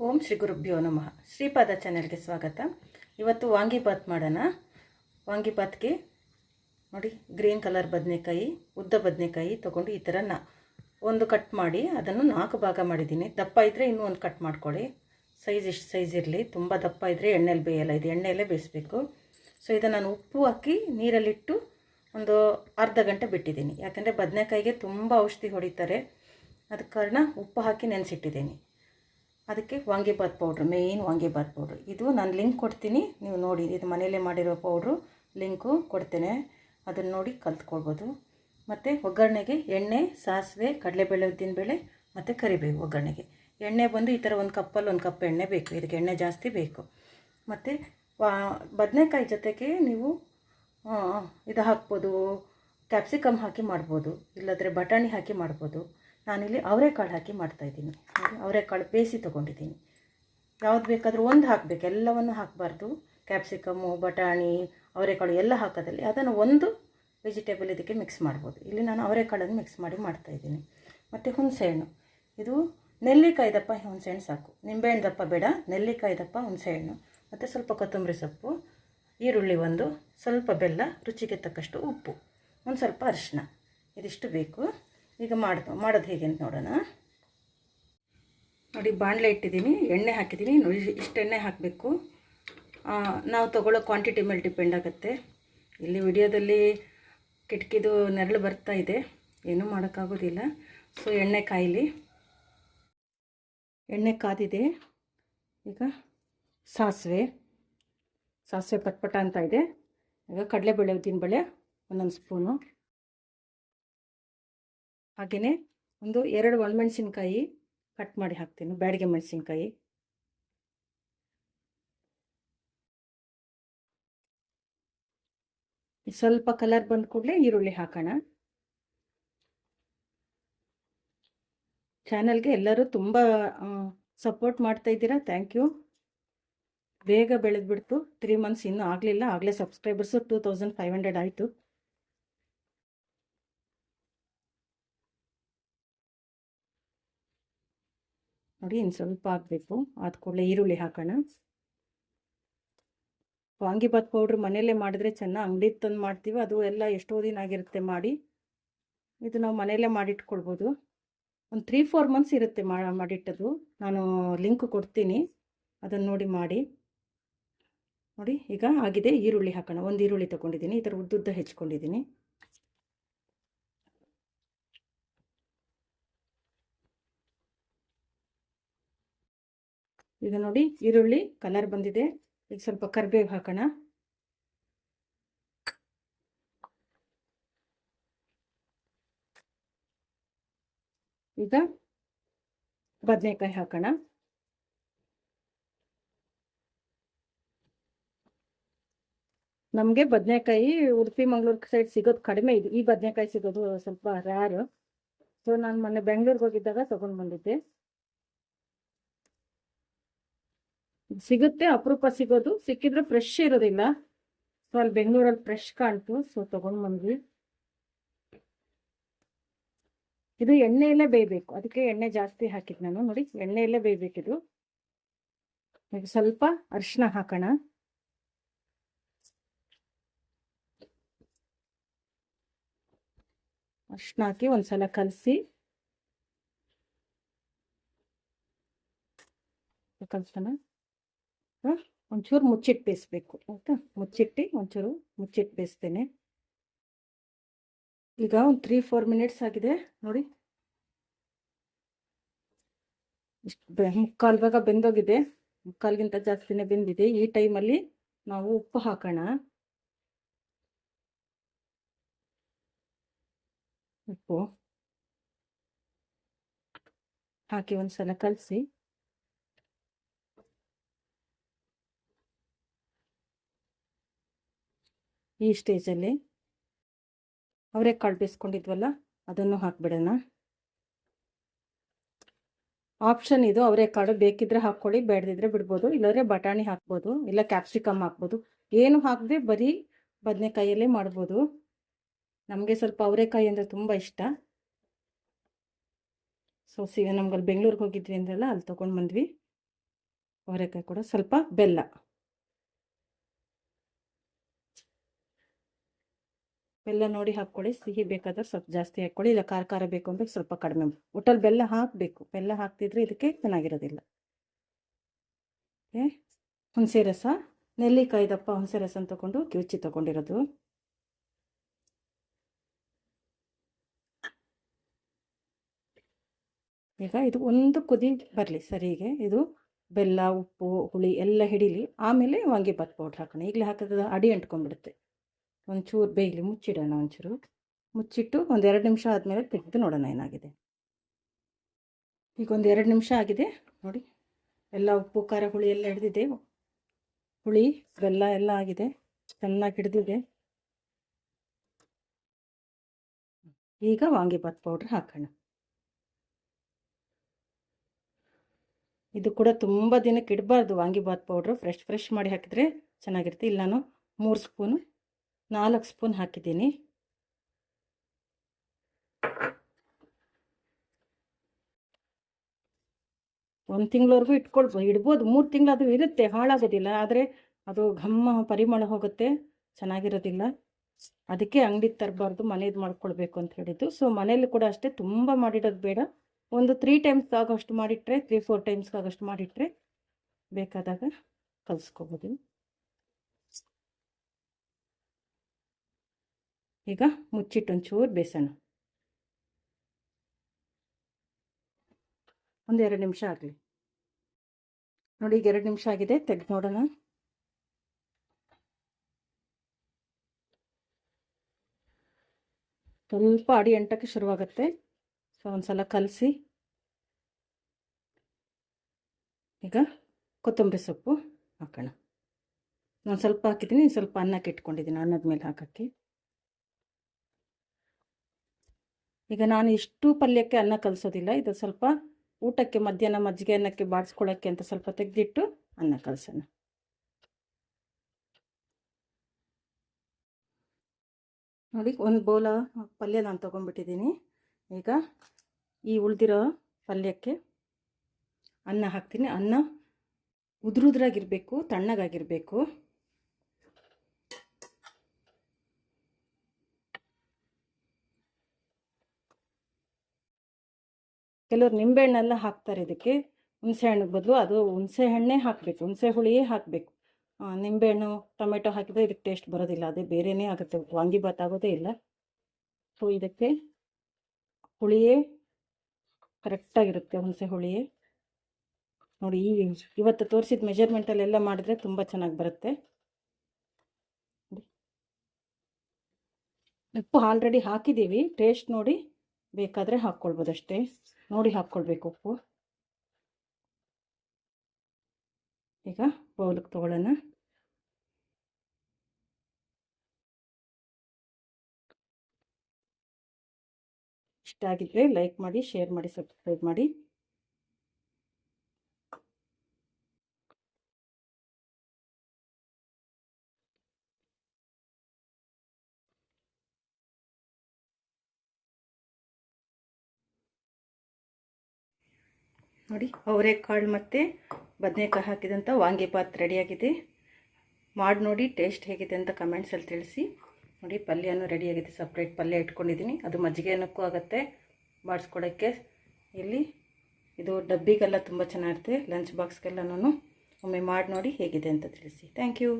ಓಂ ಶ್ರೀ ಗುರುಭ್ಯೋ ನಮಃ. ಶ್ರೀಪಾದ ಚಾನೆಲ್ಗೆ ಸ್ವಾಗತ. ಇವತ್ತು ವಾಂಗಿಬಾತ್ ಮಾಡೋಣ. ವಾಂಗಿಬಾತ್ಗೆ ನೋಡಿ, ಗ್ರೀನ್ ಕಲರ್ ಬದನೆಕಾಯಿ, ಉದ್ದ ಬದನೆಕಾಯಿ ತೊಗೊಂಡು ಈ ಥರ ಒಂದು ಕಟ್ ಮಾಡಿ ಅದನ್ನು ನಾಲ್ಕು ಭಾಗ ಮಾಡಿದ್ದೀನಿ. ದಪ್ಪ ಇದ್ದರೆ ಇನ್ನೂ ಒಂದು ಕಟ್ ಮಾಡ್ಕೊಳ್ಳಿ. ಸೈಜ್ ಇಷ್ಟು ಸೈಜ್ ಇರಲಿ. ತುಂಬ ದಪ್ಪ ಇದ್ದರೆ ಎಣ್ಣೆಲಿ ಬೇಯಲ್ಲ. ಇದು ಎಣ್ಣೆಯಲ್ಲೇ ಬೇಯಿಸ್ಬೇಕು. ಸೊ, ಇದನ್ನು ನಾನು ಉಪ್ಪು ಹಾಕಿ ನೀರಲ್ಲಿಟ್ಟು ಒಂದು ಅರ್ಧ ಗಂಟೆ ಬಿಟ್ಟಿದ್ದೀನಿ. ಯಾಕೆಂದರೆ ಬದನೆಕಾಯಿಗೆ ತುಂಬ ಔಷಧಿ ಹೊಡಿತಾರೆ. ಅದಕ್ಕೆ ಕಾರಣ ಉಪ್ಪು ಹಾಕಿ ನೆನೆಸಿಟ್ಟಿದ್ದೀನಿ. ಅದಕ್ಕೆ vangi bath powder main vangi bath powder ಇದು ನಾನು ಲಿಂಕ್ ಕೊಡ್ತೀನಿ, ನೀವು ನೋಡಿ, ಇದು ಮನೆಯಲ್ಲೇ ಮಾಡಿರೋ ಪೌಡ್ರು ಲಿಂಕು ಕೊಡ್ತೇನೆ. ಅದನ್ನು ನೋಡಿ ಕಲ್ತ್ಕೊಳ್ಬೋದು. ಮತ್ತು ಒಗ್ಗರಣೆಗೆ ಎಣ್ಣೆ, ಸಾಸಿವೆ, ಕಡಲೆಬೇಳೆ, ಉದ್ದಿನಬೇಳೆ, ಮತ್ತು ಕರಿಬೇವು ಒಗ್ಗರಣೆಗೆ. ಎಣ್ಣೆ ಬಂದು ಈ ಥರ ಒಂದು ಕಪ್ಪಲ್ಲಿ ಒಂದು ಕಪ್ ಎಣ್ಣೆ ಬೇಕು, ಇದಕ್ಕೆ ಎಣ್ಣೆ ಜಾಸ್ತಿ ಬೇಕು. ಮತ್ತು ವಾ, ಬದನೆಕಾಯಿ ಜೊತೆಗೆ ನೀವು ಇದು ಹಾಕ್ಬೋದು ಕ್ಯಾಪ್ಸಿಕಮ್ ಹಾಕಿ ಮಾಡ್ಬೋದು, ಇಲ್ಲಾಂದರೆ ಬಟಾಣಿ ಹಾಕಿ ಮಾಡ್ಬೋದು. ನಾನಿಲ್ಲಿ ಅವರೆಕಾಳು ಹಾಕಿ ಮಾಡ್ತಾಯಿದ್ದೀನಿ ಅವರೆಕಾಳು ಬೇಯಿಸಿ ತೊಗೊಂಡಿದ್ದೀನಿ. ಯಾವ್ದು ಬೇಕಾದರೂ ಒಂದು ಹಾಕಬೇಕು. ಎಲ್ಲವನ್ನು ಹಾಕಬಾರ್ದು. ಕ್ಯಾಪ್ಸಿಕಮ್ಮು ಬಟಾಣಿ ಅವರೆಕಾಳು ಎಲ್ಲ ಹಾಕೋದಲ್ಲಿ ಅದನ್ನು ಒಂದು ವೆಜಿಟೇಬಲ್ ಇದಕ್ಕೆ ಮಿಕ್ಸ್ ಮಾಡ್ಬೋದು. ಇಲ್ಲಿ ನಾನು ಅವರೆಕಾಳನ್ನು ಮಿಕ್ಸ್ ಮಾಡಿ ಮಾಡ್ತಾಯಿದ್ದೀನಿ ಮತ್ತು ಹುಣಸೆಹಣ್ಣು. ಇದು ನೆಲ್ಲಿಕಾಯಿ ದಪ್ಪ ಹುಣಸೆಹಣ್ಣು ಸಾಕು. ನಿಂಬೆಹಣ್ಣು ದಪ್ಪ ಬೇಡ. ನೆಲ್ಲಿಕಾಯಿ ದಪ್ಪ ಹುಣಸೆಹಣ್ಣು. ಮತ್ತು ಸ್ವಲ್ಪ ಕೊತ್ತಂಬರಿ ಸೊಪ್ಪು, ಈರುಳ್ಳಿ ಒಂದು, ಸ್ವಲ್ಪ ಬೆಲ್ಲ, ರುಚಿಗೆ ತಕ್ಕಷ್ಟು ಉಪ್ಪು, ಒಂದು ಸ್ವಲ್ಪ ಅರಿಶಿನ ಇದಿಷ್ಟು ಬೇಕು. ಈಗ ಮಾಡ್ ಮಾಡೋದು ಹೇಗೆ ಅಂತ ನೋಡೋಣ. ನೋಡಿ, ಬಾಣಲೆ ಇಟ್ಟಿದ್ದೀನಿ, ಎಣ್ಣೆ ಹಾಕಿದ್ದೀನಿ. ನೋಡಿ, ಇಷ್ಟು ಎಣ್ಣೆ ಹಾಕಬೇಕು. ನಾವು ತೊಗೊಳ್ಳೋ ಕ್ವಾಂಟಿಟಿ ಮೇಲೆ ಡಿಪೆಂಡ್ ಆಗುತ್ತೆ. ಇಲ್ಲಿ ವಿಡಿಯೋದಲ್ಲಿ ಕಿಟಕಿದು ನೆರಳು ಬರ್ತಾ ಇದೆ. ಏನೂ ಮಾಡೋಕ್ಕಾಗೋದಿಲ್ಲ. ಸೊ ಎಣ್ಣೆ ಕಾಯಲಿ. ಎಣ್ಣೆ ಕಾದಿದೆ. ಈಗ ಸಾಸಿವೆ. ಸಾಸಿವೆ ಪಟ್ಪಟ ಅಂತ ಇದೆ. ಈಗ ಕಡಲೆಬೇಳೆ ಉದ್ದಿನಬೇಳೆ, ಒಂದೊಂದು ಸ್ಪೂನು ಹಾಗೆಯೇ ಒಂದು ಎರಡು ಒಣಮೆಣಸಿನ್ಕಾಯಿ ಕಟ್ ಮಾಡಿ ಹಾಕ್ತೀನಿ, ಬ್ಯಾಡಿಗೆ ಮೆಣಸಿನ್ಕಾಯಿ. ಸ್ವಲ್ಪ ಕಲರ್ ಬಂದ ಕೂಡಲೇ ಈರುಳ್ಳಿ ಹಾಕೋಣ. ಚಾನಲ್ಗೆ ಎಲ್ಲರೂ ತುಂಬ ಸಪೋರ್ಟ್ ಮಾಡ್ತಾ ಇದ್ದೀರಾ? ಥ್ಯಾಂಕ್ ಯು ಬೇಗ ಬೆಳೆದ್ಬಿಡ್ತು. ತ್ರೀ ಮಂತ್ಸ್ ಇನ್ನೂ ಆಗಲಿಲ್ಲ. ಆಗಲೇ subscribers two thousand five hundred ಆಯಿತು. ನೋಡಿ, ಇನ್ನು ಸ್ವಲ್ಪ ಹಾಕಬೇಕು. ಆದ ಕೂಡಲೇ ಈರುಳ್ಳಿ ಹಾಕೋಣ. ವಾಂಗಿಬಾತ್ ಪೌಡ್ರ್ ಮನೆಯಲ್ಲೇ ಮಾಡಿದ್ರೆ ಚೆನ್ನಾಗಿ ಅಂಗಡಿ ತಂದು ಮಾಡ್ತೀವಿ. ಅದು ಎಲ್ಲ ಎಷ್ಟೋ ದಿನ ಆಗಿರುತ್ತೆ ಮಾಡಿ. ಇದು ನಾವು ಮನೆಯಲ್ಲೇ ಮಾಡಿಟ್ಕೊಳ್ಬೋದು. ಒಂದು ತ್ರೀ ಫೋರ್ ಮಂತ್ಸ್ ಇರುತ್ತೆ ಮಾಡಿಟ್ಟದು ನಾನು ಲಿಂಕ್ ಕೊಡ್ತೀನಿ. ಅದನ್ನು ನೋಡಿ ಮಾಡಿ. ನೋಡಿ, ಈಗ ಆಗಿದೆ. ಈರುಳ್ಳಿ ಹಾಕೋಣ. ಒಂದು ಈರುಳ್ಳಿ ತೊಗೊಂಡಿದ್ದೀನಿ. ಈ ಥರ ಉದ್ದುದ್ದ ಹೆಚ್ಕೊಂಡಿದ್ದೀನಿ. ಈಗ ನೋಡಿ ಈರುಳ್ಳಿ ಕಲರ್ ಬಂದಿದೆ. ಈಗ ಸ್ವಲ್ಪ ಕರಿಬೇವು ಹಾಕೋಣ. ಈಗ ಬದನೆಕಾಯಿ ಹಾಕೋಣ. ನಮಗೆ ಬದನೆಕಾಯಿ ಉಡುಪಿ, ಮಂಗಳೂರು ಸೈಡ್ ಸಿಗೋದು ಕಡಿಮೆ ಇದೆ. ಈ ಬದನೆಕಾಯಿ ಸಿಗೋದು ಸ್ವಲ್ಪ ರ್ಯಾರು ಸೊ ನಾನು ಮೊನ್ನೆ ಬೆಂಗಳೂರಿಗೆ ಹೋಗಿದ್ದಾಗ ತಗೊಂಡು ಬಂದಿದ್ದೆ ಇದು ಸಿಗುತ್ತೆ, ಅಪರೂಪ ಸಿಗೋದು. ಸಿಕ್ಕಿದ್ರೆ ಫ್ರೆಶ್ ಇರೋದಿಲ್ಲ. ಸೊ ಅಲ್ಲಿ ಬೆಂಗಳೂರಲ್ಲಿ ಫ್ರೆಶ್ ಕಾಣ್ತು. ಸೊ ತಗೊಂಡ್ ಬಂದ್ವಿ. ಇದು ಎಣ್ಣೆಯಲ್ಲೇ ಬೇಯಬೇಕು. ಅದಕ್ಕೆ ಎಣ್ಣೆ ಜಾಸ್ತಿ ಹಾಕಿದ್ ನಾನು. ನೋಡಿ, ಎಣ್ಣೆಯಲ್ಲೇ ಬೇಯಬೇಕಿದು ಈಗ ಸ್ವಲ್ಪ ಅರಿಶಿನ ಹಾಕೋಣ. ಅರಿಶಿನ ಹಾಕಿ ಒಂದ್ಸಲ ಕಲಸಿ. ಕಲ್ಸೋಣ. ಒಂಚೂರು ಮುಚ್ಚಿಟ್ಟು ಬೇಯಿಸ್ಬೇಕು, ಆಯ್ತಾ? ಮುಚ್ಚಿಟ್ಟು ಒಂಚೂರು ಮುಚ್ಚಿಟ್ಟು ಬೇಯಿಸ್ತೇನೆ. ಈಗ ಒಂದು ತ್ರೀ ಫೋರ್ ಮಿನಿಟ್ಸ್ ಆಗಿದೆ, ನೋಡಿ. ಇಷ್ಟು ಬೆ, ಮುಕ್ಕಾಲು ಭಾಗ ಬೆಂದೋಗಿದೆ. ಮುಕ್ಕಾಲ್ಗಿಂತ ಜಾಸ್ತಿನೇ ಬೆಂದಿದೆ. ಈ ಟೈಮಲ್ಲಿ ನಾವು ಉಪ್ಪು ಹಾಕೋಣ. ಉಪ್ಪು ಹಾಕಿ ಒಂದ್ಸಲ ಕಲಸಿ. ಈ ಸ್ಟೇಜಲ್ಲಿ ಅವರೆಕಾಳು ಬೇಯಿಸ್ಕೊಂಡಿದ್ವಲ್ಲ ಅದನ್ನು ಹಾಕ್ಬಿಡೋಣ. ಆಪ್ಷನ್ ಇದು ಅವರೆಕಾಳು ಬೇಕಿದ್ರೆ ಹಾಕ್ಕೊಳ್ಳಿ, ಬೇಡದಿದ್ರೆ ಬಿಡ್ಬೋದು, ಇಲ್ಲಾಂದರೆ ಬಟಾಣಿ ಹಾಕ್ಬೋದು, ಇಲ್ಲ ಕ್ಯಾಪ್ಸಿಕಮ್ ಹಾಕ್ಬೋದು. ಏನು ಹಾಕದೆ ಬರೀ ಬದನೆಕಾಯಲ್ಲೇ ಮಾಡ್ಬೋದು. ನಮಗೆ ಸ್ವಲ್ಪ ಅವರೆಕಾಯಿ ಅಂದರೆ ತುಂಬ ಇಷ್ಟ. ಸೊ ಸಿ ನಮ್ಗಲ್ಲಿ ಬೆಂಗಳೂರಿಗೆ ಹೋಗಿದ್ವಿ ಅಂದ್ರಲ್ಲ ಅಲ್ಲಿ ತೊಗೊಂಡು ಬಂದ್ವಿ. ಅವರೆಕಾಯಿ ಕೂಡ ಸ್ವಲ್ಪ ಬೆಲ್ಲ. ಬೆಲ್ಲ ನೋಡಿ ಹಾಕ್ಕೊಳ್ಳಿ. ಸಿಹಿ ಬೇಕಾದ್ರೆ ಸ್ವಲ್ಪ ಜಾಸ್ತಿ ಹಾಕ್ಕೊಳ್ಳಿ. ಇಲ್ಲ, ಖಾರ ಖಾರ ಬೇಕು ಅಂದರೆ ಸ್ವಲ್ಪ ಕಡಿಮೆ ಒಟ್ಟಲ್ಲಿ ಬೆಲ್ಲ ಹಾಕಬೇಕು. ಬೆಲ್ಲ ಹಾಕ್ತಿದ್ರೆ ಇದಕ್ಕೆ ಚೆನ್ನಾಗಿರೋದಿಲ್ಲ. ಓಕೆ ಹುಣಸೆ ರಸ. ನೆಲ್ಲಿಕಾಯಿ ದಪ್ಪ ಹುಣಸೆ ರಸ ತಗೊಂಡು ಕಿವುಚಿ ತಗೊಂಡಿರೋದು. ಈಗ ಇದು ಒಂದು ಕುದಿ ಬರಲಿ ಸರಿಗೆ. ಇದು ಬೆಲ್ಲ, ಉಪ್ಪು, ಹುಳಿ ಎಲ್ಲ ಹಿಡೀಲಿ. ಆಮೇಲೆ ವಾಂಗಿಭಾತ್ ಪೌಡ್ರ್ ಹಾಕೋಣ. ಈಗಲೇ ಹಾಕಿದ್ರೆ ಅಡಿ ಅಂಟ್ಕೊಂಡ್ಬಿಡುತ್ತೆ. ಒಂಚೂರು ಬೇಯಲಿ ಮುಚ್ಚಿಡೋಣ ಒಂಚೂರು. ಮುಚ್ಚಿಟ್ಟು ಒಂದು ಎರಡು ನಿಮಿಷ ಆದಮೇಲೆ ತೆಗೆದು ನೋಡೋಣ ಏನಾಗಿದೆ. ಈಗ ಒಂದು ಎರಡು ನಿಮಿಷ ಆಗಿದೆ. ನೋಡಿ, ಎಲ್ಲ ಉಪ್ಪು, ಖಾರ, ಹುಳಿ ಎಲ್ಲ ಹಿಡಿದಿದೆ. ಹುಳಿ, ಬೆಲ್ಲ ಎಲ್ಲ ಆಗಿದೆ. ಚೆನ್ನಾಗಿ ಹಿಡಿದಿದೆ. ಈಗ ವಾಂಗಿಭಾತ್ ಪೌಡ್ರ್ ಹಾಕೋಣ. ಇದು ಕೂಡ ತುಂಬ ದಿನಕ್ಕೆ ಇಡಬಾರ್ದು ವಾಂಗಿಭಾತ್ ಪೌಡ್ರು. ಫ್ರೆಶ್ ಫ್ರೆಶ್ ಮಾಡಿ ಹಾಕಿದರೆ ಚೆನ್ನಾಗಿರುತ್ತೆ. ಇಲ್ಲ ನಾನು ಮೂರು ಸ್ಪೂನು ನಾಲ್ಕು ಸ್ಪೂನ್ ಹಾಕಿದ್ದೀನಿ. ಒಂದು ತಿಂಗಳವರೆಗೂ ಇಟ್ಕೊಳ್ಬೋದು ಇಡ್ಬೋದು. ಮೂರು ತಿಂಗಳಾದರೂ ಇರುತ್ತೆ, ಹಾಳಾಗೋದಿಲ್ಲ. ಆದರೆ ಅದು ಘಮ್ಮ ಪರಿಮಳ ಹೋಗುತ್ತೆ, ಚೆನ್ನಾಗಿರೋದಿಲ್ಲ. ಅದಕ್ಕೆ ಅಂಗಡಿ ತರಬಾರ್ದು ಮನೇದು ಮಾಡ್ಕೊಳ್ಬೇಕು ಅಂತ ಹೇಳಿದ್ದು. ಸೊ ಮನೇಲಿ ಕೂಡ ಅಷ್ಟೇ, ತುಂಬ ಮಾಡಿಡೋದು ಬೇಡ. ಒಂದು ತ್ರೀ ಟೈಮ್ಸ್ ಆಗೋಷ್ಟು ಮಾಡಿಟ್ರೆ ತ್ರೀ ಫೋರ್ ಟೈಮ್ಸ್ ಆಗೋಷ್ಟು ಮಾಡಿಟ್ರೆ ಬೇಕಾದಾಗ ಕಲಿಸ್ಕೋಬೋದು. ಈಗ ಮುಚ್ಚಿಟ್ಟು ಒಂಚೂರು ಬೇಸೋಣ ಒಂದು ಎರಡು ನಿಮಿಷ ಆಗಲಿ. ನೋಡಿ, ಈಗ ಎರಡು ನಿಮಿಷ ಆಗಿದೆ, ತೆಗೆದು ನೋಡೋಣ. ಸ್ವಲ್ಪ ಅಡಿ ಎಂಟಕ್ಕೆ ಶುರುವಾಗುತ್ತೆ. ಸೊ ಒಂದು ಸಲ ಕಲಸಿ. ಈಗ ಕೊತ್ತಂಬರಿ ಸೊಪ್ಪು ಹಾಕೋಣ. ನಾನು ಸ್ವಲ್ಪ ಹಾಕಿದ್ದೀನಿ, ಸ್ವಲ್ಪ ಅನ್ನಕ್ಕೆ ಇಟ್ಕೊಂಡಿದ್ದೀನಿ ಅನ್ನದ ಮೇಲೆ ಹಾಕೋಕ್ಕೆ. ಈಗ ನಾನು ಇಷ್ಟು ಪಲ್ಯಕ್ಕೆ ಅನ್ನ ಕಲಿಸೋದಿಲ್ಲ. ಇದು ಸ್ವಲ್ಪ ಊಟಕ್ಕೆ, ಮಧ್ಯಾಹ್ನ ಮಜ್ಜಿಗೆ ಅನ್ನಕ್ಕೆ ಬಾಡಿಸ್ಕೊಳ್ಳೋಕ್ಕೆ ಅಂತ ಸ್ವಲ್ಪ ತೆಗೆದಿಟ್ಟು ಅನ್ನ ಕಲಸೋಣ. ನೋಡಿ, ಒಂದು ಬೌಲ ಪಲ್ಯ ನಾನು ತೊಗೊಂಡ್ಬಿಟ್ಟಿದ್ದೀನಿ. ಈಗ ಈ ಉಳಿದಿರೋ ಪಲ್ಯಕ್ಕೆ ಅನ್ನ ಹಾಕ್ತೀನಿ. ಅನ್ನ ಉದುರುದ್ರಾಗಿರಬೇಕು, ತಣ್ಣಗಾಗಿರಬೇಕು. ಕೆಲವರು ನಿಂಬೆಹಣ್ಣೆಲ್ಲ ಹಾಕ್ತಾರೆ ಇದಕ್ಕೆ. ಹುಣಸೆ ಹಣ್ಣಿಗೆ ಬದಲು ಅದು ಹುಣಸೆ ಹಣ್ಣೇ ಹಾಕಬೇಕು, ಹುಣಸೆ ಹುಳಿಯೇ ಹಾಕಬೇಕು. ನಿಂಬೆಹಣ್ಣು, ಟೊಮೆಟೊ ಹಾಕಿದರೆ ಇದಕ್ಕೆ ಟೇಸ್ಟ್ ಬರೋದಿಲ್ಲ, ಅದೇ ಬೇರೆಯೇ ಆಗುತ್ತೆ, ವಾಂಗಿಭಾತ್ ಆಗೋದೇ ಇಲ್ಲ. ಸೊ ಇದಕ್ಕೆ ಹುಳಿಯೇ ಕರೆಕ್ಟಾಗಿರುತ್ತೆ ಹುಣಸೆ ಹುಳಿಯೇ. ನೋಡಿ, ಈ ಇವತ್ತು ತೋರಿಸಿದ ಮೆಜರ್ಮೆಂಟಲ್ಲೆಲ್ಲ ಮಾಡಿದ್ರೆ ತುಂಬ ಚೆನ್ನಾಗಿ ಬರುತ್ತೆ. ಉಪ್ಪು ಆಲ್ರೆಡಿ ಹಾಕಿದ್ದೀವಿ ಟೇಸ್ಟ್ ನೋಡಿ. ಬೇಕಾದರೆ ಹಾಕ್ಕೊಳ್ಬೋದು ಅಷ್ಟೇ ನೋಡಿ ಹಾಕ್ಕೊಳ್ಬೇಕು ಉಪ್ಪು. ಈಗ ಬೌಲಿಗೆ ತೊಗೊಳ್ಳೋಣ ಇಷ್ಟ ಆಗಿದ್ರೆ ಲೈಕ್ ಮಾಡಿ ಶೇರ್ ಮಾಡಿ ಸಬ್ಸ್ಕ್ರೈಬ್ ಮಾಡಿ. ನೋಡಿ ಅವರೆಕಾಳು ಮತ್ತು ಬದನೆಕಾಯಿ ಹಾಕಿದಂಥ ವಾಂಗಿಭಾತ್ ರೆಡಿಯಾಗಿದೆ ಮಾಡಿ ನೋಡಿ ಟೇಸ್ಟ್ ಹೇಗಿದೆ ಅಂತ ಕಮೆಂಟ್ಸಲ್ಲಿ ತಿಳಿಸಿ. ನೋಡಿ, ಪಲ್ಯನೂ ರೆಡಿಯಾಗಿದೆ ಸಪ್ರೇಟ್ ಪಲ್ಯ ಇಟ್ಕೊಂಡಿದ್ದೀನಿ. ಅದು ಮಜ್ಜಿಗೆ ಅನ್ನಕ್ಕೂ ಆಗುತ್ತೆ. ಮಾಡಿಸ್ಕೊಡೋಕ್ಕೆ ಇಲ್ಲಿ ಇದು ಡಬ್ಬಿಗೆಲ್ಲ ತುಂಬ ಚೆನ್ನಾಗಿರುತ್ತೆ. ಲಂಚ್ ಬಾಕ್ಸ್ಗೆಲ್ಲ ನಾನು. ಒಮ್ಮೆ ಮಾಡಿ ನೋಡಿ ಹೇಗಿದೆ ಅಂತ ತಿಳಿಸಿ. Thank you